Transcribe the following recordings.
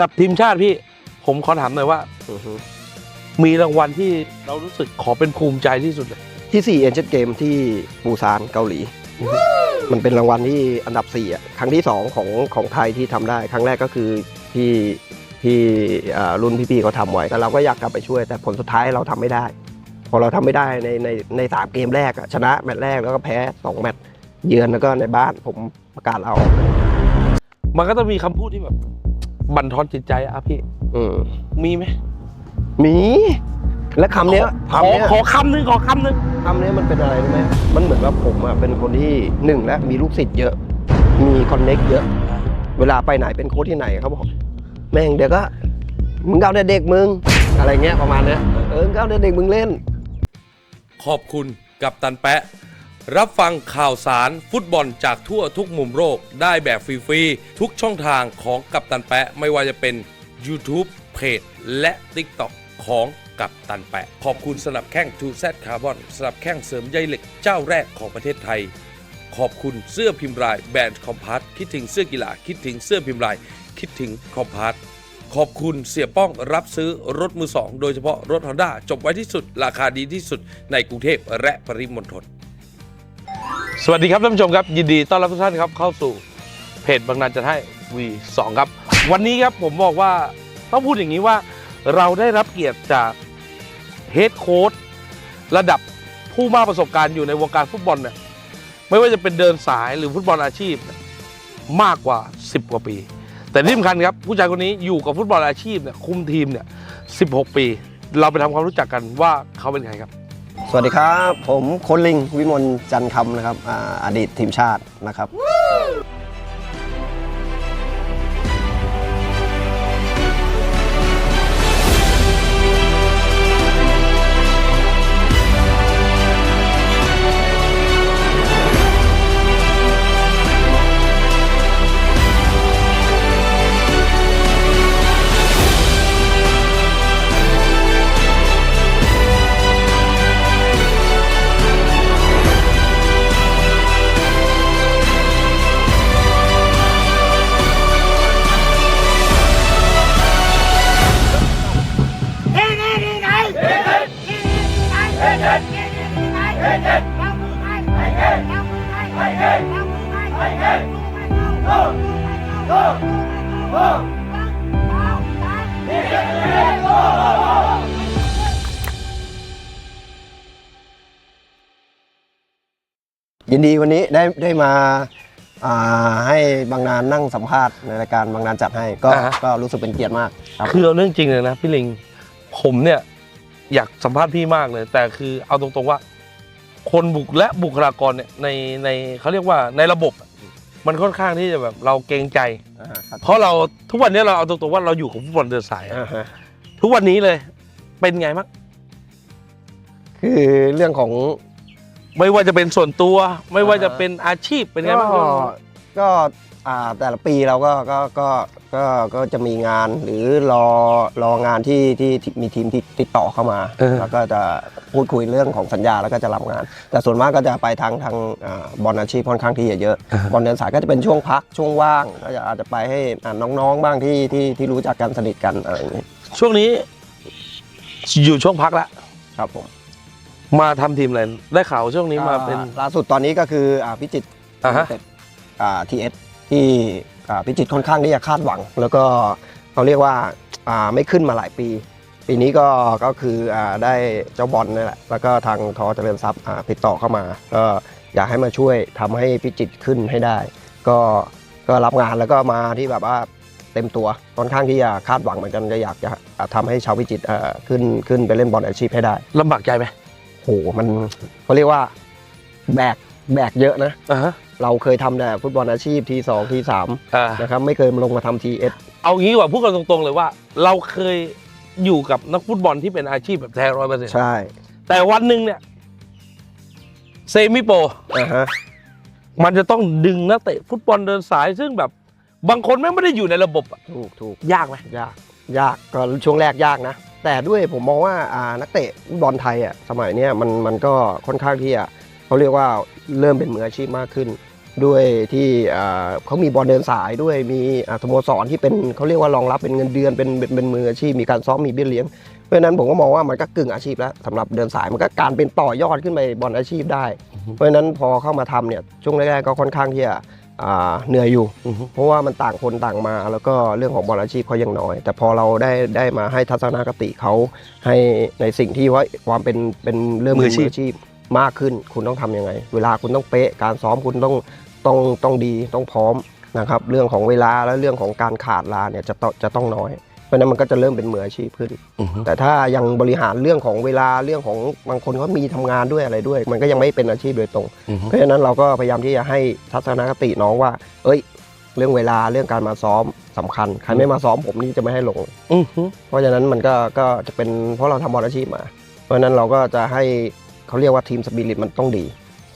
กับทีมชาติพี่ ผมขอถามหน่อยว่าอือฮึมีรางวัลที่เรารู้สึกขอเป็นภูมิใจที่สุดเลยที่4 a n g e l Game ที่ปูซานเกาหลี มันเป็นรางวัลที่อันดับ4อะครั้งที่ 2 ของของไทยที่ทำได้ ครั้งแรกก็คือที่ที่อ่ารุ่นพี่ๆเขาทำไว้แต่เราก็อยากกลับไปช่วย แต่ผลสุดท้ายเราทำไม่ได้ พอเราทำไม่ได้ในในในสามเกมแรกอะชนะแมตช์แรกแล้วก็แพ้สองแมตช์เยือนแล้วก็ในบ้านผมประกาศเอามันก็ต้องมีคำพูดที่แบบ บั่นทอนจิตใจอะพี่ อืมมีไหมมี และคำเนี้ยขอคำเนี้ยขอคำหนึงขอคำหนึงคำนี้มันเป็นอะไรรู้ไหมมันเหมือนว่าผมอะเป็นคนที่หนึ่งและมีลูกศิษย์เยอะ มีคอนเน็กเยอะ เวลาไปไหนเป็นโค้ชที่ไหนเขาบอกแม่งเดี๋ยวก็มึงเอาแต่เด็กมึง อะไรเงี้ยประมาณเนี้ยเออมึงเอาแต่เด็กมึงเล่น ขอบคุณกับตันแปะ รับฟังข่าวสารฟุตบอลจากทั่วทุกมุมโลกได้แบบฟรีๆ ทุกช่องทางของกับตันแปะ ไม่ว่าจะเป็น YouTube เพจและ TikTok ของกับตันแปะ ขอบคุณสำหรับแข้ง 2Z Carbon สำหรับแข้งเสริมใยเหล็กเจ้าแรกของประเทศไทย ขอบคุณเสื้อพิมพ์ลายแบรนด์คอมพาร์ตคิดถึงเสื้อกีฬาคิดถึงเสื้อพิมพ์ลาย คิดถึงคอมพาร์ตขอบคุณเสียป้องรับซื้อรถมือสองโดยเฉพาะรถ Honda จบไว้ที่สุด ราคาดีที่สุดในกรุงเทพและปริมณฑล สวัสดีครับท่านผู้ชมครับ ยินดีต้อนรับทุกท่านครับเข้าสู่เพจบางนาจะให้ V2 ครับ วันนี้ครับผมบอกว่าต้องพูดอย่างนี้ว่าเราได้รับเกียรติจากเฮดโค้ชระดับผู้มากประสบการณ์อยู่ในวงการฟุตบอลเนี่ยไม่ว่าจะเป็นเดินสายหรือฟุตบอลอาชีพ มากกว่า 10 กว่าปี แต่ที่สำคัญครับผู้ชายคนนี้อยู่กับฟุตบอลอาชีพเนี่ยคุมทีมเนี่ย16 ปี เราไปทำความรู้จักกันว่าเขาเป็นใครครับ สวัสดีครับ ผมโคนลิงวิมลจันทร์คำนะครับออดีตทีมชาตินะครับ ดีวันนี้ได้ได้มาอ่าให้บางนานนั่งสัมภาษณ์ในรายการบางนานจัดให้ก็อ่าฮะ ก็รู้สึกเป็นเกียรติมากครับคือเอาเรื่องจริงเลยนะพี่ลิง ผมเนี่ยอยากสัมภาษณ์พี่มากเลย แต่คือเอาตรงๆว่า คนบุคและบุคลากรเนี่ยในในเขาเรียกว่าในระบบอะมันค่อนข้างที่จะแบบเราเกรงใจ อ่าครับเพราะเราทุกวันนี้เราเอาตรงๆว่าเราอยู่กับฟุตบอลเดินสายอะอ่าฮะทุกวันนี้เลยเป็นไงมั้งคือเรื่องของ ไม่ว่าจะเป็นส่วนตัว ไม่ว่าจะเป็นอาชีพเป็นไงบ้างก็ก็อ่าแต่ละปีเราก็ก็ก็ก็ก็จะมีงานหรือรอรองานที่ที่ที่มีทีมที่ติดต่อเข้ามา แล้วก็จะพูดคุยเรื่องของสัญญาแล้วก็จะรับงาน แต่ส่วนมากก็จะไปทางทางอ่าบอลอาชีพค่อนข้างที่จะเยอะบอลเดินสายก็จะเป็นช่วงพักช่วงว่างก็จะอาจจะไปให้อ่าน้องๆบ้างที่ที่ที่รู้จักกันสนิทกันอะไรอย่างนี้ช่วงนี้อยู่ช่วงพักแล้วครับผม มาทำทีมอะไรได้ข่าวช่วงนี้มาเป็น อ่ล่าสุดตอนนี้ก็คืออ่าพิจิตรอ่าฮะอ่าทีเอสที่อ่าพิจิตรค่อนข้างที่จะคาดหวัง แล้วก็เขาเรียกว่าอ่าไม่ขึ้นมาหลายปี ปีนี้ก็ก็คืออ่าได้เจ้าบอลนี่แหละแล้วก็ทางทอเจริญทรัพย์อ่าติดต่อเข้ามา ก็อยากให้มาช่วยทำให้พิจิตรขึ้นให้ได้ ก็ก็รับงานแล้วก็มาที่แบบว่าเต็มตัวค่อนข้างที่จะคาดหวังเหมือนกันจะอยากจะอ่าทำให้ชาวพิจิตรอ่าขึ้นขึ้นไปเล่นบอลอาชีพให้ได้ ลำบากใจไหม โหมันเขาเรียกว่าแบกแบกเยอะนะ อ่าฮะเราเคยทำแต่ฟุตบอลอาชีพทีสองทีสามอ่า นะครับไม่เคยมาลงมาทำทีเอสเอางี้ดีกว่าพูดกันตรงๆเลยว่า เราเคยอยู่กับนักฟุตบอลที่เป็นอาชีพแบบแท้ร้อยเปอร์เซ็นต์ใช่แต่วันหนึ่งเนี่ยเซมิโปรอ่าฮะมันจะต้องดึงนักเตะฟุตบอลเดินสายซึ่งแบบบางคนแม่งไม่ได้อยู่ในระบบอะถูกถูกยากไหมยากยากก็ช่วงแรกยากนะ แต่ด้วยผมมองว่านักเตะบอลไทยอะสมัยนี้มันมันก็ค่อนข้างที่จะเขาเรียกว่าเริ่มเป็นมืออาชีพมากขึ้น ด้วยที่เขามีบอลเดินสายด้วยมีสโมสรที่เป็นเขาเรียกว่ารองรับเป็นเงินเดือนเป็นเป็นเป็นมืออาชีพมีการซ้อมมีเบี้ยเลี้ยงเพราะนั้นผมก็มองว่ามันก็กึ่งอาชีพแล้วสำหรับเดินสายมันก็การเป็นต่อยอดขึ้นไปบอลอาชีพได้ เพราะนั้นพอเข้ามาทำเนี่ยช่วงแรกๆก็ค่อนข้างที่จะ เหนื่อยอยู่อือฮึเพราะว่ามันต่างคนต่างมา แล้วก็เรื่องของบอลอาชีพเขายังน้อย แต่พอเราได้ได้มาให้ทัศนคติเขาให้ในสิ่งที่ว่าความเป็นเป็นเรื่องมืออาชีพอาชีพมากขึ้น คุณต้องทำยังไง เวลาคุณต้องเป๊ะ การซ้อมคุณต้องต้องต้องดีต้องพร้อมนะครับ เรื่องของเวลาและเรื่องของการขาดลาเนี่ยจะต้องจะต้องน้อย เพราะฉะนั้นมันก็จะเริ่มเป็นมืออาชีพขึ้นอือฮึแต่ถ้ายังบริหารเรื่องของเวลาเรื่องของบางคนเขามีทำงานด้วยอะไรด้วย มันก็ยังไม่เป็นอาชีพโดยตรงอือฮึเพราะฉะนั้นเราก็พยายามที่จะให้ทัศนคติน้องว่า เอ้ย เรื่องเวลาเรื่องการมาซ้อมสำคัญ ใครไม่มาซ้อมผมนี่จะไม่ให้ลงอือฮึเพราะฉะนั้นมันก็ก็จะเป็นเพราะเราทำบอลอาชีพมา เพราะฉะนั้นเราก็จะให้เขาเรียกว่าทีมสปิริตมันต้องดี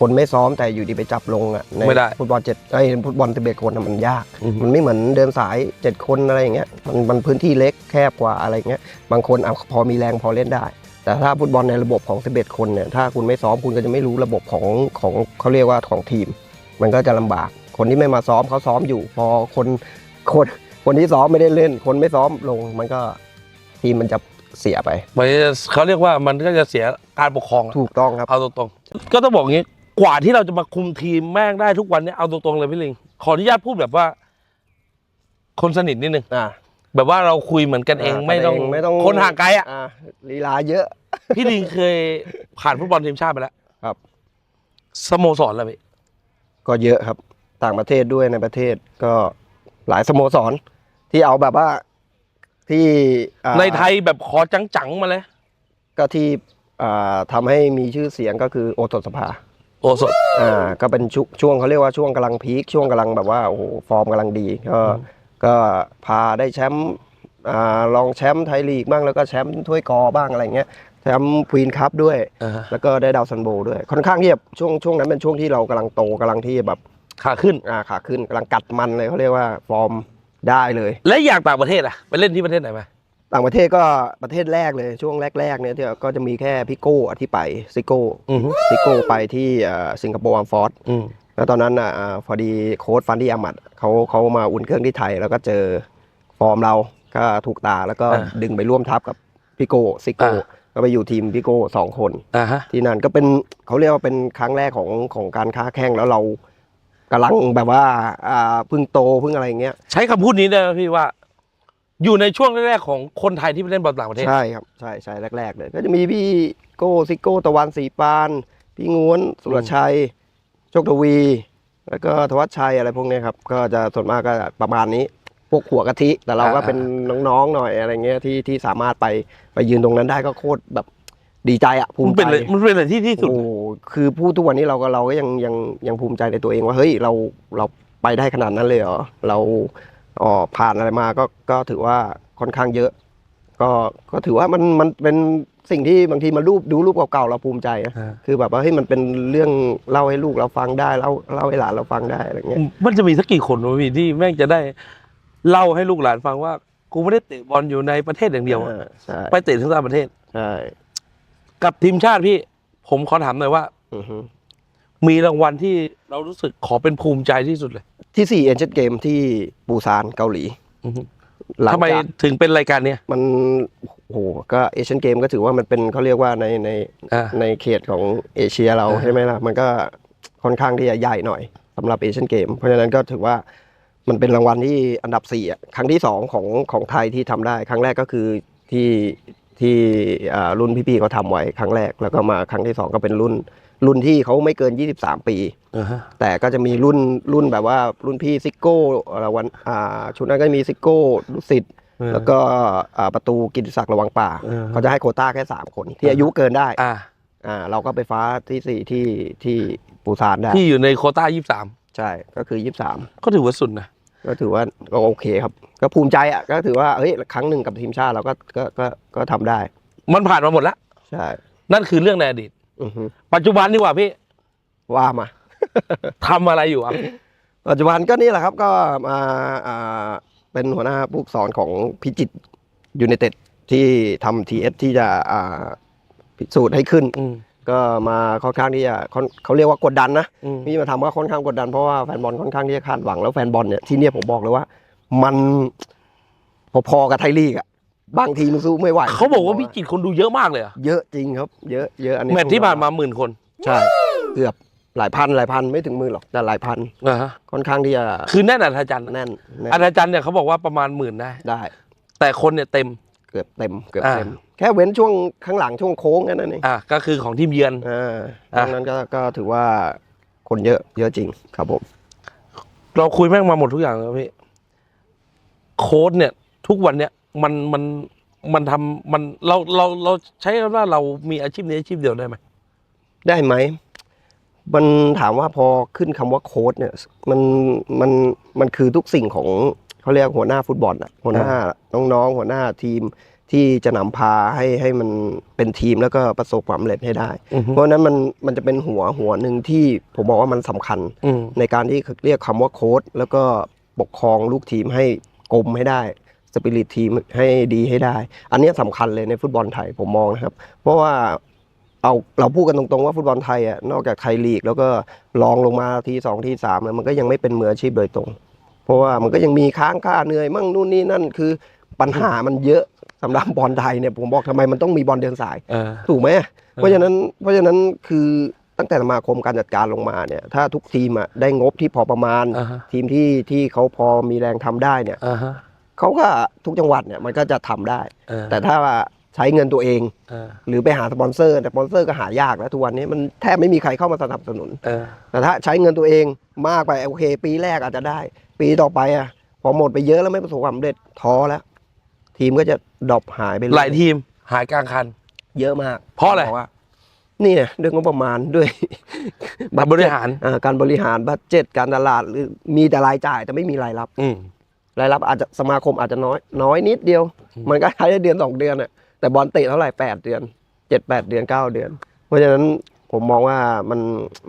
คนไม่ซ้อมแต่อยู่ดีไปจับลงอะในไม่ได้ฟุตบอลเจ็ดไอ้ยฟุตบอลสิบเอ็ดคนน่ะมันยาก อือฮึ มันไม่เหมือนเดินสายเจ็ดคนอะไรอย่างเงี้ยมันมันพื้นที่เล็กแคบกว่าอะไรเงี้ยบางคนอะพอมีแรงพอเล่นได้ แต่ถ้าฟุตบอลในระบบของ 11 คนเนี่ยถ้าคุณไม่ซ้อมคุณก็จะไม่รู้ระบบของของเขาเรียกว่าของทีม มันก็จะลำบาก คนที่ไม่มาซ้อมเขาซ้อมอยู่ พอคนคนคนที่ซ้อมไม่ได้เล่น คนไม่ซ้อมลงมันก็ทีมมันจะเสียไป มันจะเขาเรียกว่ามันก็จะเสียการปกครองถูกต้องครับ เอาตรงๆ ก็ต้องบอกงี้ กว่าที่เราจะมาคุมทีมแม่งได้ทุกวันเนี้เอาตรงๆเลยพี่ลิง ขออนุญาตพูดแบบว่า คนสนิทนิดนึงอ่าแบบว่าเราคุยเหมือนกันเองไม่ต้องไม่ต้องคนห่างไกลอะอ่าลีลาเยอะ พี่ลิงเคยผ่านฟุตบอลทีมชาติไปแล้วครับสโมสรแล้วพี่ก็เยอะครับ ต่างประเทศด้วยในประเทศก็หลายสโมสร ที่เอาแบบว่าที่อ่าในไทยแบบขอจังๆมาเลย ก็ที่อ่าทำให้มีชื่อเสียงก็คือโอสถสภา โอ้สดอ่าก็เป็นช่วงช่วงเขาเรียกว่าช่วงกำลังพีคช่วงกำลังแบบว่าโอ้โหฟอร์มกำลังดีก็ก็พาได้แชมป์อ่ารองแชมป์ไทยลีกบ้างแล้วก็แชมป์ถ้วยกอบ้างอะไรเงี้ยแชมป์ควีนคัพด้วย อ่าฮะแล้วก็ได้ดาวซันโบด้วยค่อนข้างที่จะช่วงช่วงนั้นเป็นช่วงที่เรากำลังโตกำลังที่แบบขาขึ้น อ่าขาขึ้นกำลังกัดมันเลยเขาเรียกว่าฟอร์มได้เลย และอยากต่างประเทศอะ ไปเล่นที่ประเทศไหนมา ต่างประเทศก็ประเทศแรกเลยช่วงแรกๆเนี่ยที่ก็จะมีแค่พิโก้ที่ไปซิโก้อือฮึซิโก้ไปที่เอ่อสิงคโปร์อัมฟอร์ดอืมแล้วตอนนั้นอะอ่าพอดีโค้ชฟันดี้อามัดเขาเขามาอุ่นเครื่องที่ไทย แล้วก็เจอฟอร์มเราก็ถูกตาแล้วก็อ่าดึงไปร่วมทัพกับพิโก้ซิโก้อ่าก็ไปอยู่ทีมพิโก้สองคนอ่าฮะที่นั่นก็เป็นเขาเรียกว่าเป็นครั้งแรกของของการค้าแข่งแล้วเรากำลังแบบว่าอ่าเพึ่งโตเพึ่งอะไรอย่างเงี้ย ใช้คำพูดนี้ได้ไหมพี่ว่า อยู่ในช่วงแรกๆของคนไทยที่ไปเล่นบอลต่างประเทศ ใช่ครับใช่ใช่แรก ๆ เลย ก็จะมีพี่โก้ซิโก้ตะวันสีปาน พี่ง้วนสุรชัย โชคทวี แล้วก็ธวัชชัยอะไรพวกเนี้ยครับ ก็จะส่วนมากก็ประมาณนี้ พวกหัวกะทิ แต่เราก็อ่า เป็นน้องๆหน่อยอะไรเงี้ยที่ที่สามารถไปไปยืนตรงนั้นได้ก็โคตรแบบดีใจอะภูมันมิเป็นใจเลยมันเป็นอะไรที่ที่สุด โอ้โหคือพูดทุกวันนี้เราก็เราก็ยังยังยังภูมิใจในตัวเองว่าเฮ้ยเราเราไปได้ขนาดนั้นเลยเหรอเรา อ๋อผ่านอะไรมาก็ก็ถือว่าค่อนข้างเยอะ ก็ก็ถือว่ามันมันเป็นสิ่งที่บางทีมารูปดูรูปเก่าๆเราภูมิใจนะอ่าคือแบบว่าเฮ้ยมันเป็นเรื่องเล่าให้ลูกเราฟังได้เล่าเล่าให้หลานเราฟังได้อะไรเงี้ยมันจะมีสักกี่คนวะพี่ที่แม่งจะได้เล่าให้ลูกหลานฟังว่า กูไม่ได้เตะบอลอยู่ในประเทศอย่างเดียวอะอ่าใช่ไปเตะทั้งต่างประเทศ ใช่กับทีมชาติพี่ ผมขอถามหน่อยว่า อือฮึ มีรางวัลที่เรารู้สึกขอเป็นภูมิใจที่สุดเลยที่สี่เอ็นเจเกมที่ปูซานเกาหลีอือฮึหลังทำไมจากถึงเป็นรายการเนี้ยมันโอ้โหก็เอเชียนเกมก็ถือว่ามันเป็นเขาเรียกว่าในในอ่า ในเขตของเอเชียเราอ่า ใช่ไหมล่ะ มันก็ค่อนข้างที่จะใหญ่หน่อยสำหรับเอเชียนเกม เพราะฉะนั้นก็ถือว่ามันเป็นรางวัลที่อันดับสี่อะครั้งที่สองของของไทยที่ทำได้ ครั้งแรกก็คือที่ที่อ่ารุ่นพี่ๆเขาทำไว้ครั้งแรกแล้วก็มาครั้งที่สองก็เป็นรุ่น รุ่นที่เขาไม่เกิน 23 ปีอ่าฮะแต่ก็จะมีรุ่นรุ่นแบบว่ารุ่นพี่ซิโก้รางวัลอ่าชุดนั้นก็มีซิโก้ดุสิตแล้วก็อ่าประตูกิติศักดิ์ระวังป่าเออเขาจะให้โควต้าแค่ 3 คนที่อายุเกินได้อ่าอ่าเราก็ไปฟ้าที่สี่ที่ที่ปูซานได้ ที่อยู่ในโควต้ายี่สามใช่ก็คือ23ก็ถือว่าสุดนะก็ถือว่าก็โอเคครับ ก็ภูมิใจอะก็ถือว่าเฮ้ยครั้งหนึ่งกับทีมชาติเราก็ก็ก็ก็ทำได้ มันผ่านมาหมดแล้วใช่นั่นคือเรื่องในอดีต อือฮึปัจจุบันดีกว่าพี่ว่ามา ทำอะไรอยู่อะ ปัจจุบันก็นี่แหละครับก็มาอ่าเป็นหัวหน้าผู้ฝึกสอนของพิจิตรยูไนเต็ดที่ทำทีเอสที่จะอ่าพิสูจน์ให้ขึ้น อืมก็มาค่อนข้างที่จะค่อนเขาเรียกว่ากดดันนะ อืมที่มาทำก็ค่อนข้างกดดันเพราะว่าแฟนบอลค่อนข้างที่จะคาดหวังแล้วแฟนบอลเนี่ยที่เนี่ยผมบอกเลยว่า มันพอๆกับไทยลีกอะ บางทีมันสู้ไม่ไหวเขาบอกว่าพิจิตรคนดูเยอะมากเลยเหรอเยอะจริงครับ เยอะเยอะอันนี้แมตช์ที่ผ่านมาหมื่นคน ใช่เกือบหลายพันหลายพันไม่ถึงหมื่นหรอกแต่หลายพันอ่าฮะค่อนข้างที่จะคือแน่นอัธจันทร์แน่นแน่นอัธจันทร์เนี่ยเขาบอกว่าประมาณหมื่นได้ได้ แต่คนเนี่ยเต็มเกือบเต็มเกือบอ่าเต็ม แค่เว้นช่วงข้างหลังช่วงโค้งแค่นั้นเองอะก็คือของทีมเยือนอ่าอะดังนั้นก็ก็ถือว่าคนเยอะเยอะจริงครับผมเราคุยแม่งมาหมดทุกอย่างแล้วพี่โค้ดเนี่ย ทุกวันเนี่ย มันมันมันทำมันเราเราเราใช้คำว่าเรามีอาชีพนี้อาชีพเดียวได้ไหมได้ไหม มันถามว่าพอขึ้นคำว่าโค้ดเนี่ย มันมันมันคือทุกสิ่งของเขาเรียกหัวหน้าฟุตบอลอะหัวหน้าน้องๆหัวหน้าทีมที่จะนำพาให้ให้มันเป็นทีมแล้วก็ประสบความสำเร็จให้ได้ อือฮึ เพราะฉะนั้นมันมันจะเป็นหัวหัวหนึ่งที่ผมบอกว่ามันสำคัญ อืม ในการที่เรียกคำว่าโค้ดแล้วก็ปกครองลูกทีมให้กลมให้ได้ สปิริตทีมให้ดีให้ได้ อันเนี้ยสำคัญเลยในฟุตบอลไทยผมมองนะครับ เพราะว่าเอาเราพูดกันตรงๆว่าฟุตบอลไทยอะนอกจากไทยลีก แล้วก็ลองลงมาทีสองทีสามแล้วมันก็ยังไม่เป็นมืออาชีพโดยตรง เพราะว่ามันก็ยังมีค้างค่าเหนื่อยมั่งนู่นนี่นั่นคือปัญหามันเยอะสำหรับบอลไทยเนี่ยผมบอกทำไมมันต้องมีบอลเดินสายเออถูกไหมเพราะฉะนั้นเพราะฉะนั้นคือตั้งแต่สมาคมการจัดการลงมาเนี่ยถ้าทุกทีมอะได้งบที่พอประมาณอ่าฮะทีมที่ที่เขาพอมีแรงทำได้เนี่ยอ่าฮะ เขาก็ทุกจังหวัดเนี่ยมันก็จะทำได้เออแต่ถ้าว่าใช้เงินตัวเองเออหรือไปหาสปอนเซอร์ แต่สปอนเซอร์ก็หายากแล้วทุกวันนี้มันแทบไม่มีใครเข้ามาสนับสนุนเออแต่ถ้าใช้เงินตัวเองมากไปโอเค ปีแรกอาจจะได้ ปีต่อไปอะพอหมดไปเยอะแล้วไม่ประสบความสำเร็จท้อแล้ว ทีมก็จะดรอปหายไปเรื่อหลายทีมหายกลางคัน เยอะมาก เพราะอะไรบกว่านี่เนี่ยด้วยงบประมาณด้วยการบริหารอ่าการบริหารบัตเจ็ตการตลาดหรือมีแต่รายจ่ายแต่ไม่มีรายรับอืม รายรับอาจจะสมาคมอาจจะน้อย น้อยนิดเดียว มันก็ใช้ได้เดือนสองเดือนอะแต่บอลเตะเท่าไหร่แปดเดือนเจ็ดแปดเดือนเก้าเดือน เพราะฉะนั้นผมมองว่ามัน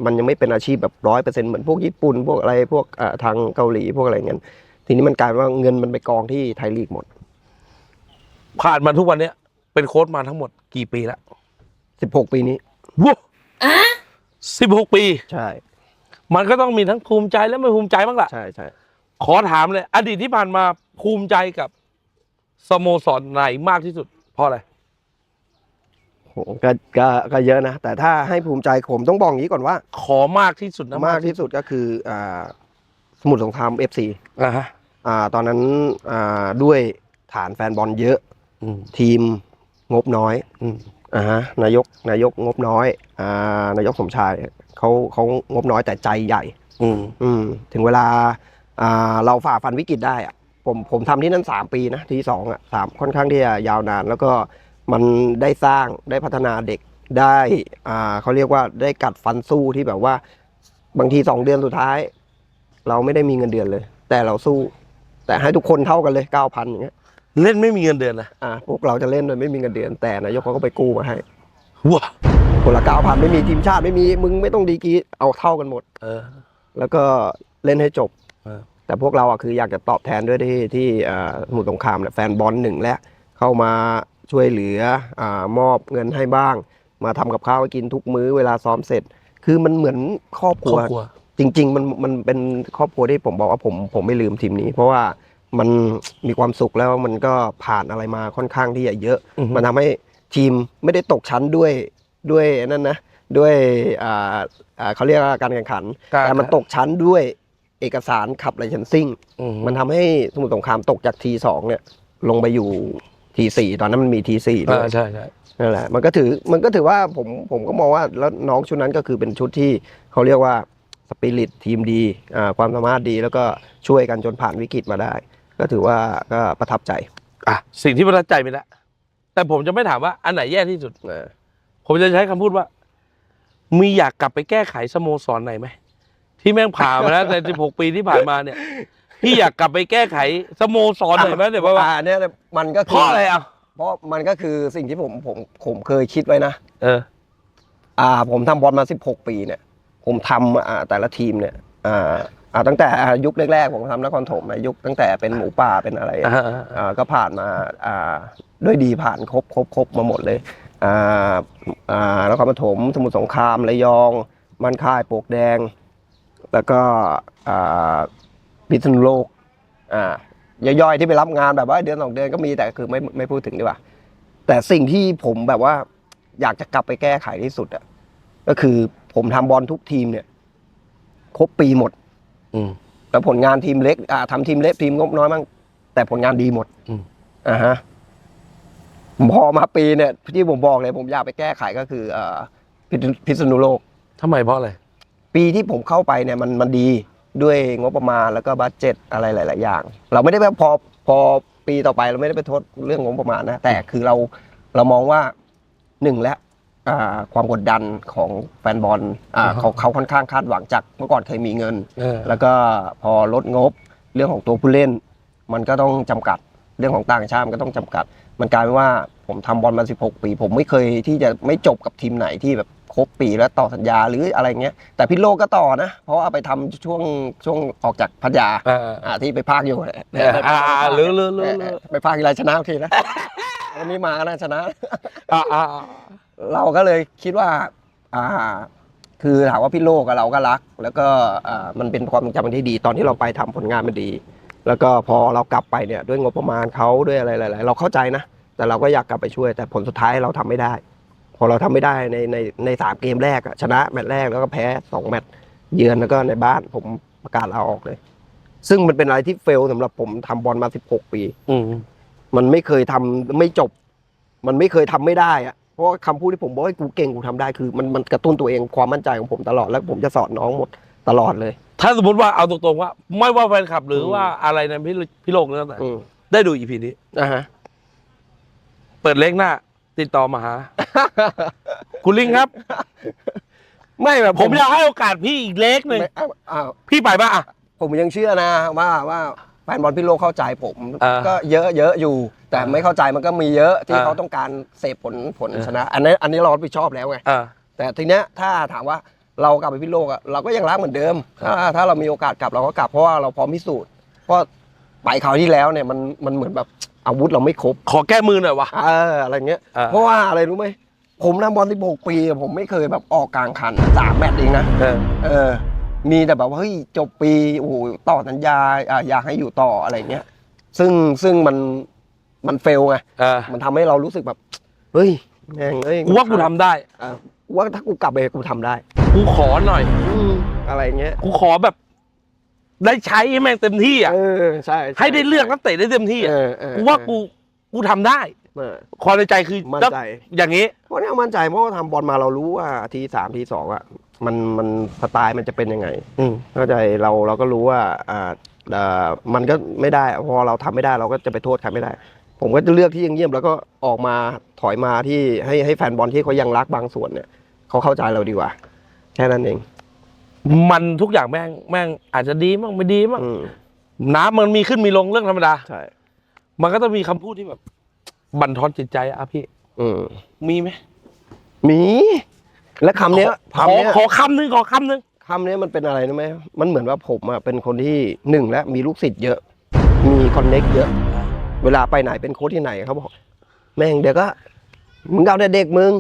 มันยังไม่เป็นอาชีพแบบร้อยเปอร์เซ็นต์เหมือนพวกญี่ปุ่น พวกอะไรพวกอ่าทางเกาหลีพวกอะไรเงี้ยทีนี้มันกลายเป็นว่าเงินมันไปกองที่ไทยลีกหมด ผ่านมาทุกวันเนี้ยเป็นโค้ชมาทั้งหมดกี่ปีแล้ว16ปีนี้ว้สิบหกปี ใช่ มันก็ต้องมีทั้งภูมิใจและไม่ภูมิใจบ้างล่ะ ใช่ใช่ ขอถามเลย อดีตที่ผ่านมาภูมิใจกับสโมสรไหนมากที่สุด เพราะอะไร โหก็ก็ก็เยอะนะ แต่ถ้าให้ภูมิใจผมต้องบอกอย่างนี้ก่อนว่า ขอมากที่สุดนะมากที่สุดก็คืออ่าสมุทรสงคราม FC อ่าฮะอ่าตอนนั้นอ่าด้วยฐานแฟนบอลเยอะ อืมทีมงบน้อยอืมอ่าฮะนายกนายกงบน้อยอ่านายกสมชายเขาเขางบน้อยแต่ใจใหญ่ อืม อืมถึงเวลาอ่า เราฝ่าฟันวิกฤตได้อะผมผมทำที่นั่นสามปีนะที่สองอะสามค่อนข้างที่จะยาวนาน แล้วก็มันได้สร้างได้พัฒนาเด็กได้อ่าเขาเรียกว่าได้กัดฟันสู้ที่แบบว่า บางทีสองเดือนสุดท้าย เราไม่ได้มีเงินเดือนเลย แต่เราสู้ แต่ให้ทุกคนเท่ากันเลยเก้าพันอย่างเงี้ยเล่นไม่มีเงินเดือนนะอ่าพวกเราจะเล่นโดยไม่มีเงินเดือน แต่นายกเขาก็ไปกู้มาให้ว้าคนละเก้าพันไม่มีทีมชาติไม่มีมึงไม่ต้องดีกรีเอาเท่ากันหมด เออ แล้วก็เล่นให้จบเออ แต่พวกเราอะคืออยากจะตอบแทนด้วยที่ที่อ่าสมุทรสงครามเนี่ยแฟนบอลหนึ่งและเข้ามาช่วยเหลืออ่ามอบเงินให้บ้าง มาทำกับข้าวให้กินทุกมื้อเวลาซ้อมเสร็จ คือมันเหมือนครอบคครรัอวบครัวจริง ๆ มันมันเป็นครอบครัวที่ผมบอกว่าผมผมไม่ลืมทีมนี้ เพราะว่ามันมีความสุขแล้วมันก็ผ่านอะไรมาค่อนข้างที่จะเยอะอือฮึมันทำให้ทีมไม่ได้ตกชั้นด้วยด้วยนั่นนะด้วยอ่าอ่าเขาเรียกว่าการแข่งขันแต่มันตกชั้นด้วย เอกสารขับไลเซนซิ่งอืมมันทำให้สมุทรสงครามตกจากทีสองเนี่ยลงไปอยู่ทีสี่ตอนนั้นมันมีทีสี่ด้วอ่ายใช่ใช่นั่นแหละมันก็ถือมันก็ถือว่าผมผมก็มองว่าแล้วน้องชุดนั้นก็คือเป็นชุดที่เขาเรียกว่าสปิริตทีมดีอ่าความสามารถดีแล้วก็ช่วยกันจนผ่านวิกฤตมาได้ ก็ถือว่าก็ประทับใจอะสิ่งที่ประทับใจไปแล้วแต่ผมจะไม่ถามว่าอันไหนแย่ที่สุดนะผมจะใช้คำพูดว่า มีอยากกลับไปแก้ไขสโมสรไหนไหม ที่แม่งผ่านมาแล้วใน16 ปีที่ผ่านมาเนี่ย พี่อยากกลับไปแก้ไขสโมสรไหนอยไหมเดี๋ยวว่าอ่าเนี่ยมันก็เพคือราะอะไรอะเพราะมันก็คือสิ่งที่ผมผมผมเคยคิดไว้นะ เออ อ่าผมทำบอลมา 16 ปีเนี่ย ผมทำอ่าแต่ละทีมเนี่ยอ่าอ่าตั้งแต่อ่ายุคแรกๆ ผมทำนครถมนะยุคตั้งแต่เป็นหมูป่าเป็นอะไรอะอ่าอ่าก็ผ่านมาอ่าด้วยดีผ่านครบครบครบมาหมดเลยอ่าอ่านครปฐมสมุทรสงครามระยอง มันค่ายโปกแดง แล้วก็อ่าพิษณุโลกอ่าย่อยๆที่ไปรับงานแบบว่าเดือนสองเดือนก็มีแต่คือไม่ไม่พูดถึงดีกว่า แต่สิ่งที่ผมแบบว่าอยากจะกลับไปแก้ไขที่สุดอะก็คือผมทำบอลทุกทีมเนี่ย ครบปีหมด อืมแล้วผลงานทีมเล็กอ่าทำทีมเล็กทีมงบน้อยมั่งแต่ผลงานดีหมดอืมอ่าฮะพอมาปีเนี่ยที่ผมบอกเลย ผมอยากไปแก้ไขก็คือเอ่อพิษพิษณุโลกทำไมเพราะอะไร ปีที่ผมเข้าไปเนี่ยมันมันดีด้วยงบประมาณแล้วก็บัตเจ็ตอะไรหลาย ๆ อย่าง เราไม่ได้แบบพอพอปีต่อไปเราไม่ได้ไปโทษเรื่องงบประมาณนะแต่คือเราเรามองว่าหนึ่งและอ่าความกดดันของแฟนบอลอ่าอ่าฮะเขาเขาค่อนข้างคาดหวังจากเมื่อก่อนเคยมีเงินเออแล้วก็พอลดงบเรื่องของตัวผู้เล่น มันก็ต้องจำกัดเรื่องของต่างชาติมันก็ต้องจำกัด มันกลายเป็นว่าผมทำบอลมา 16 ปี ผมไม่เคยที่จะไม่จบกับทีมไหนที่แบบ ครบปีแล้วต่อสัญญาหรืออะไรเงี้ยแต่พี่โลกก็ต่อนะ เพราะว่าไปทำช่วงช่วงออกจากพัทยาเอออ่าที่ไปพากอยู่เอออ่าอ่าหรือหรือหรือเออไปพากกีฬาชนะโอเคนะวันนี้มานะชนะอ่าอ่าอ่าเราก็เลยคิดว่าอ่าคือถามว่าพี่โลกกับเราก็รัก แล้วก็อ่ามันเป็นความทรงจำที่ดี ตอนที่เราไปทำผลงานมันดี แล้วก็พอเรากลับไปเนี่ยด้วยงบประมาณเขาด้วยอะไรหลาย ๆ เราเข้าใจนะ แต่เราก็อยากกลับไปช่วย แต่ผลสุดท้ายเราทำไม่ได้พ อเราทำไม่ได้ในในในสามเกมแรกอะชนะแมตช์แรกแล้วก็แพ้สองแมตช์เยือนแล้วก็ในบ้านผมประกาศลาออกเลย ซึ่งมันเป็นอะไรที่เฟลสำหรับผมทำบอลมา16ปี อืมมันไม่เคยทำไม่จบ มันไม่เคยทำไม่ได้อะเพราะว่าคำพูดที่ผมบอกให้กูเก่งกูทำได้คือ มันมันกระตุ้นตัวเองความมั่นใจของผมตลอดแล้วผมจะสอนน้องหมดตลอดเลย ถ้าสมมติว่าเอาตรงๆว่า ไม่ว่าแฟนคลับหรืออมว่าอะไรในพี่พี่โลกนั่นแต่อืมได้ดูอีพีนี้อ่าฮะเปิดเล็กหน้า ติดต่อมาหา คุณลิงครับ ไม่แบบผมอยากให้โอกาสพี่อีกเล็กหนึ่งไม่อ้าวอ้าวพี่ไปป่ะอะ ผมยังเชื่อนะว่าว่าแฟนบอลพี่โลกเข้าใจผม อ่าก็เยอะเยอะอยู่ แต่ไม่เข้าใจมันก็มีเยอะที่อ่า เขาต้องการเสพผลผลอ่าชนะ อันนี้อันนี้เรารับผิดชอบแล้วไง อ่า แต่ทีเนี้ยถ้าถามว่าเรากลับไปพี่โลกอะเราก็ยังรักเหมือนเดิม ถ้าถ้าเรามีโอกาสกลับเราก็กลับเพราะว่าเราพร้อมพิสูจน์เพราะ ไปคราวที่แล้วเนี่ยมันมันเหมือนแบบอาวุธเราไม่ครบขอแก้มือหน่อยวะ เอออะไรเงี้ยอ่าเพราะว่าอะไรรู้ไหมผมทำบอล16ปีอะผมไม่เคยแบบออกกลางคันสามแมตช์เองนะ เออ เออ มีแต่แบบว่าเฮ้ยจบปีโอ้โหต่อสัญญาอะอยากให้อยู่ต่ออะไรเงี้ย ซึ่งซึ่งมันมันเฟลไง เออมันทำให้เรารู้สึกแบบ เฮ้ยแม่งเอ้ยกูว่ากูทำได้ อะกูว่าถ้ากูกลับไปกูทำได้ กูขอหน่อยอืมอะไรเงี้ย กูขอแบบ ได้ใช้ให้แม่งเต็มที่อะเออใช่ให้ได้เลือกนักเตะได้เต็มที่เออะอเออกูว่ากูกูทำได้ เออ ความในใจคือมั่นใจ อย่างนี้ เพราะเนี้ยมั่นใจเพราะว่าทำบอลมาเรารู้ว่าทีสามทีสองอะมันมันสไตล์มันจะเป็นยังไง อืม เข้าใจเราเราก็รู้ว่าอ่าเอ่อมันก็ไม่ได้พอเราทำไม่ได้เราก็จะไปโทษใครไม่ได้ ผมก็จะเลือกที่เงียบๆแล้วก็ออกมาถอยมาที่ให้ให้แฟนบอลที่เขายังรักบางส่วนเนี่ยเขาเข้าใจเราดีกว่า แค่นั้นเอง มันทุกอย่างแม่งแม่งอาจจะดีมั่งไม่ดีมั่งอืมน้ำมันมีขึ้นมีลงเรื่องธรรมดาใช่มันก็ต้องมีคำพูดที่แบบ บั่นทอนจิตใจอะพี่อืมมีไหมมี และคำเนี้ยขอคำเนี้ยขอคำหนึงขอคำหนึงคำเนี้ยมันเป็นอะไรรู้ไหมมันเหมือนว่าผมอะเป็นคนที่หนึ่งและมีลูกศิษย์เยอะ มีคอนเน็กเยอะ เวลาไปไหนเป็นโค้ชที่ไหนเขาบอก แม่งเดี๋ยวก็มึงเอาแต่เด็กมึง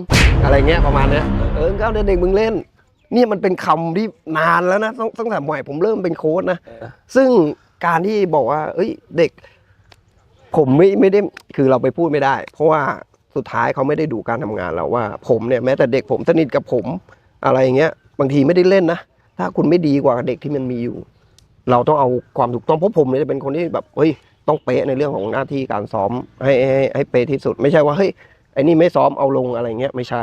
อะไรเงี้ยประมาณเนี้ยเออมึงเอาแต่เด็กมึงเล่น เนี่ยมันเป็นคำที่นานแล้วนะตั้งตั้งแต่สมัยผมเริ่มเป็นโค้ชนะ ซึ่งการที่บอกว่า เอ้ย เด็ก ผมไม่ไม่ได้คือเราไปพูดไม่ได้ เพราะว่าสุดท้ายเขาไม่ได้ดูการทำงานเราว่า ผมเนี่ยแม้แต่เด็กผมสนิทกับผม อะไรอย่างเงี้ย บางทีไม่ได้เล่นนะ ถ้าคุณไม่ดีกว่าเด็กที่มันมีอยู่ เราต้องเอาความถูกต้องเพราะผมเนี่ยจะเป็นคนที่แบบเฮ้ยต้องเป๊ะในเรื่องของหน้าที่การซ้อมให้ให้ให้เป๊ะที่สุด ไม่ใช่ว่าเฮ้ยไอ้นี่ไม่ซ้อมเอาลงอะไรเงี้ยไม่ใช่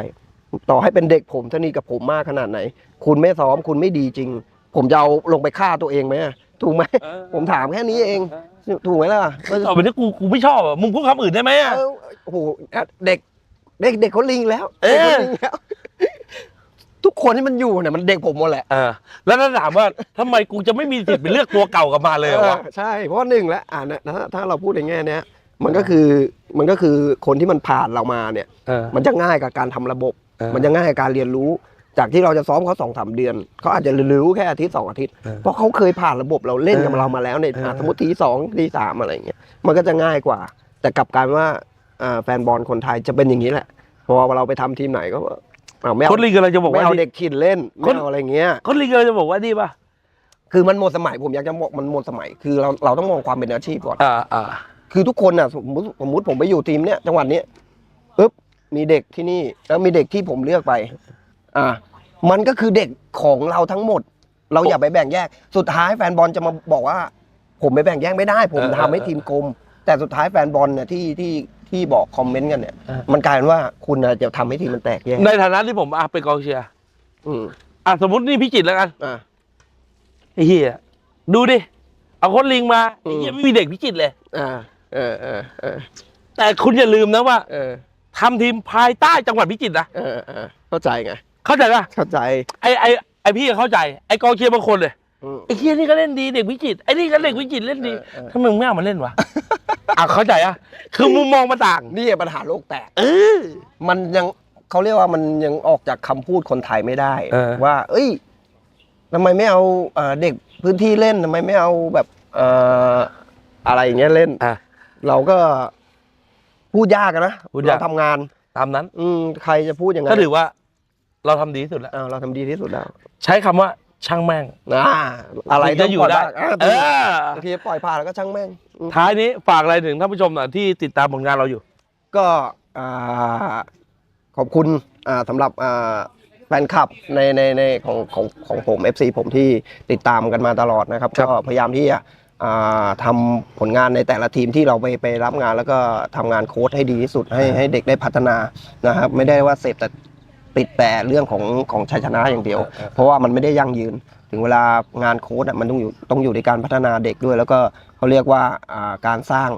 ต่อให้เป็นเด็กผมสนิทกับผมมากขนาดไหน คุณไม่ซ้อมคุณไม่ดีจริง ผมจะเอาลงไปฆ่าตัวเองไหมอะถูกไหมผมถามแค่นี้เอง ถูกไหมล่ะต่อไปนี้กูกูไม่ชอบอะมึงพูดคำอื่นได้ไหมอะเออโอ้โหเด็กเด็กเด็กเขาลิงแล้วเออด็กขาลิงแล้วทุกคนที่มันอยู่เนี่ยมันเด็กผมหมดแหละเออแล้วถ้าถามว่าทำไมกูจะไม่มีสิทธิ์ไปเลือกตัวเก่ากลับมาเลยเหรอวะเออใช่เพราะว่าหนึ่งแล้วอ่านะถ้าถ้าเราพูดในแง่เนี้ยมันก็คือมันก็คือคนที่มันผ่านเรามาเนี่ยเออมันจะง่ายกับการทำระบบ เออมันจะง่ายกับการเรียนรู้ จากที่เราจะซ้อมเขาสองสามเดือนเขาอาจจะเรียนรู้แค่อาทิตย์สองอาทิตย์เออเพราะเขาเคยผ่านระบบเราเล่นกับเออเรามาแล้วในเออ อะสมมติทีสองทีสามอะไรอย่างเงี้ยมันก็จะง่ายกว่า แต่กลับกลารว่าอ่าแฟนบอลคนไทยจะเป็นอย่างนี้แหละพอเราไปทำทีมไหนก็ว่าอ้าวไม่เอาโคนลิงกำลังจะบอกไม่ว่า เอานี่เด็กถิ่นเล่นคนไม่เอาอะไรเงี้ย โคนลิงกำลังจะบอกว่านี่ป่ะคือมันหมดสมัยผมอยากจะบอกมันหมดสมัย คือเราเราต้องมองความเป็นอาชีพก่อน อ่าอ่า คือทุกคนน่ะสมมติสมมติผมไปอยู่ทีมเนี้ยจังหวัดเนี้ยปุ๊บ มีเด็กที่นี่แล้วมีเด็กที่ผมเลือกไป อ่า มันก็คือเด็กของเราทั้งหมด เราอย่าไปแบ่งแยก สุดท้ายแฟนบอลจะมาบอกว่า ผมไปแบ่งแยกไม่ได้ ผมทำให้ทีมกลม แต่สุดท้ายแฟนบอลเนี่ยที่ที่ที่บอกคอมเมนต์กันเนี่ยมันกลายเป็นว่าคุณน่ะจะทำให้ทีมมันแตกแยกในฐานะที่ผมอะเป็นกองเชียร์อืมอะสมมตินี่พิจิตรแล้วกันอ่า ไอ้เหี้ยดูดิเอาโคนลิงมาอืไอ้มเหี้ยไม่มีเด็กพิจิตรเลย อ่า เออเออเออแต่คุณอย่าลืมนะว่า เออ ทำทีมภายใต้จังหวัดพิจิตรนะเออเออเข้าใจไง เข้าใจป่ะเข้าใจไอ้ไอ้ไอ้พี่เข้าใจไอ้กองเชียร์บางคนเลยอืม ไอ้เฮียนี่ก็เล่นดีเด็กพิจิตรไอ้นี่ก็เด็กพิจิตรเล่นดีเออเออ ทำไมมึงไม่เอามาเล่นวะ อะเข้าใจอะคือมุมมองมันต่างนี่ปัญหาโลกแตก เออ มันยังเขาเรียกว่ามันยังออกจากคำพูดคนไทยไม่ได้ เออ ว่า เอ้ยทำไมไม่เอาเอ่อเด็กพื้นที่เล่นทำไมไม่เอาแบบเอ่ออะไรอย่างเงี้ยเล่น อะเราก็ พูดยากอะนะพูดยาก เราทำงาน ตามนั้น อืมใครจะพูดอย่างนั้ก็นถือว่าเราทำดีที่สุดแล้ว เออเราทำดีที่สุดแล้วใช้คำว่าช่างแม่ง นะอะไรถึงจะอยู่ได้ เออเออบางทีปล่อยผ่านแล้วก็ช่างแม่งอืมท้ายนี้ฝากอะไรถึงท่านผู้ชมหน่อยที่ติดตามผลงานเราอยู่ ก็อ่าขอบคุณอ่าสำหรับอ่าแฟนคลับในในในของของของผม FC ผมที่ติดตามกันมาตลอดนะครับ ครับ ก็พยายามที่จะ อ่าทำผลงานในแต่ละทีมที่เราไปไปรับงานแล้วก็ทำงานโค้ชให้ดีที่สุดให้ให้เด็กได้พัฒนานะครับไม่ได้ว่าเสพแต่ติดแต่เรื่องของของชัยชนะอย่างเดียว เพราะว่ามันไม่ได้ยั่งยืน ถึงเวลางานโค้ชอะมันต้องอยู่ต้องอยู่ในการพัฒนาเด็กด้วย แล้วก็เขาเรียกว่าอ่าการสร้าง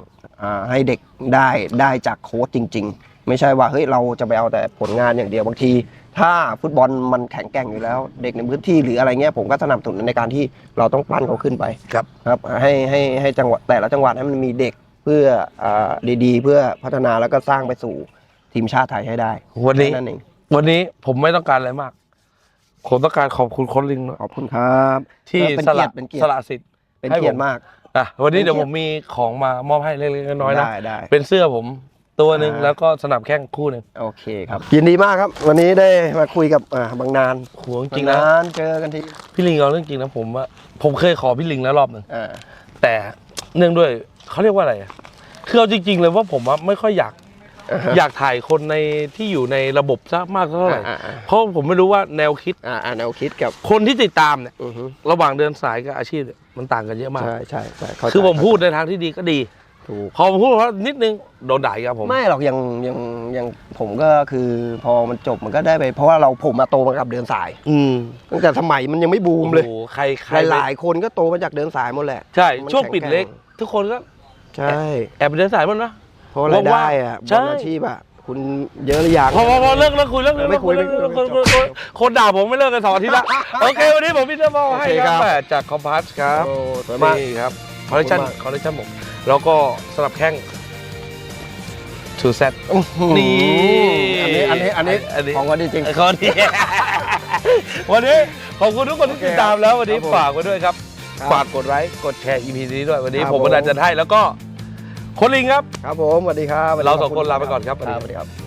อ่าให้เด็กได้ได้จากโค้ชจริง ๆ ไม่ใช่ว่าเฮ้ยเราจะไปเอาแต่ผลงานอย่างเดียวบางที ถ้าฟุตบอลมันแข็งแกร่งอยู่แล้ว เด็กในพื้นที่หรืออะไรเงี้ยผมก็สนับสนุนในการที่เราต้องปั้นเขาขึ้นไปครับครับให้ให้ให้จังหวัดแต่ละจังหวัดให้มันมีเด็กเพื่ออ่าดีๆ เพื่อพัฒนาแล้วก็สร้างไปสู่ทีมชาติไทยให้ได้วันนี้ แค่นั่นเองวันนี้ผมไม่ต้องการอะไรมาก ผมต้องการขอบคุณโคนลิงหน่อยขอบคุณครับ ที่เป็นสเกียละรติเป็นเกียรสติละสิทธิ์ เป็นให้เกียรติผมมาก อะวันนี้เป็นเกียรติเดี๋ยวผมมีของมามอบให้เล็กๆน้อยๆนะ ได้ได้เป็นเสื้อผม ตัวหนึ่งอ่าแล้วก็สนับแข้งคู่หนึ่งโอเคครับยินดีมากครับ วันนี้ได้มาคุยกับอ่าบางนานหัวจริงบาๆนะนานเจอกันทีพี่ลิงเอาเรื่องจริงนะผมว่าผมเคยขอพี่ลิงแล้วรอบหนึ่งอ่าแต่เนื่องด้วยเขาเรียกว่าอะไรอะคือเอาจริง ๆ เลยว่าผมอะไม่ค่อยอยากอ่าฮะอยากถ่ายคนในที่อยู่ในระบบซะมากเท่าไหร่อ่าอ่าเพราะผมไม่รู้ว่าแนวคิดอ่าอ่าแนวคิดกับคนที่ติดตามเนี่ย อือฮึระหว่างเดินสายกับอาชีพเนี่ยมันต่างกันเยอะมาก ใช่ใช่ใช่เข้าใจคือผมพูดในทางที่ดีก็ดี ถูกพอผมพูดเพราะนิดนึงโดนด่าอีกครับผม ไม่หรอกยังยังยังผมก็คือพอมันจบมันก็ได้ไป เพราะว่าเราผมมาโตมากับเดินสายอืมตั้งแต่สมัยมันยังไม่บูมเลยโอ้โหใครใคหรลายๆคนก็โตมาจากเดินสายหมดแหละ ใช่ มันช่วงปิดแข็งแกร่งเล็กทุกคนก็ใช่แอบไปเดินสายหมันนะ เพราะรายได้อะใช่บนอาชีพอะคุณเยอะหรือยัง พอพอพอเลิกเลิกคุยเลิกเลิกไม่คุยเลิกไม่คุยเลิกไม่คุยคนคนคนคนด่าผมไม่เลิกกันสองอาทิตย์ละ โอเค วันนี้ผมมีเสื้อมอให้โอเคคครัรับบ แหม่จากคอมพัสครับโอ้สวยมาก นี่ครับ คอลเลคชันขอบคุณมากคอลเลคชันผมแล้วก็สลับแข้งทูเซตนี่อันนี้อันนี้อันนี้อันนี้ของวันดีจริงข้อนี้วันนี้ขอบคุณทุกคนที่โอเคติดตามแล้ววันนี้ครับผมฝากไว้ด้วยครับครับ ฝากกดไลค์กดแชร์ EP นี้ด้วยวันนี้ครับผมผมบรรดาจันให้แล้วก็คนลิงครับ ครับผมสวัสดีครับ เราสองคนลาไปก่อนครับครับสวัสดีครับ